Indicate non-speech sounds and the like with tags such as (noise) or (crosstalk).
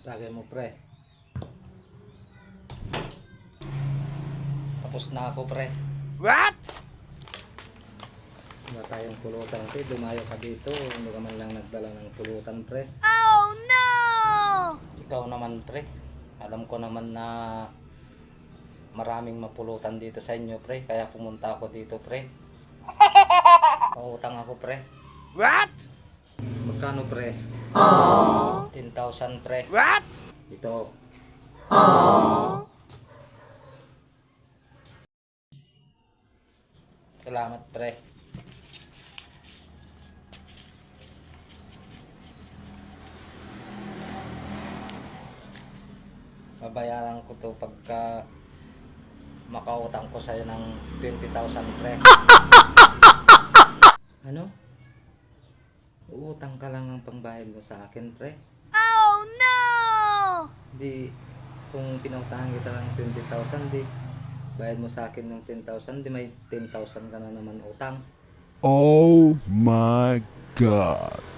Lagay mo pre. Tapos na ako pre. What? Wala tayong pulutan pre. Dumayo ka dito. Hindi ka man lang nagdala ng pulutan pre. Oh no! Ikaw naman pre. Alam ko naman na maraming mapulutan dito sa inyo pre. Kaya pumunta ako dito pre. (laughs) Pautang ako pre. What? Magkano pre? 10,000 pre. What? Ito. Salamat pre. Babayaran ko to pagka makautang ko sa'yo ng 20,000 pre. (laughs) ano? Uutang ka lang ng pangbayad mo sa akin pre. Oh no! Di, kung pinautahan kita ng 20,000, di, bayad mo sa akin ng 10,000, di may 10,000 ka na naman utang. Oh my god.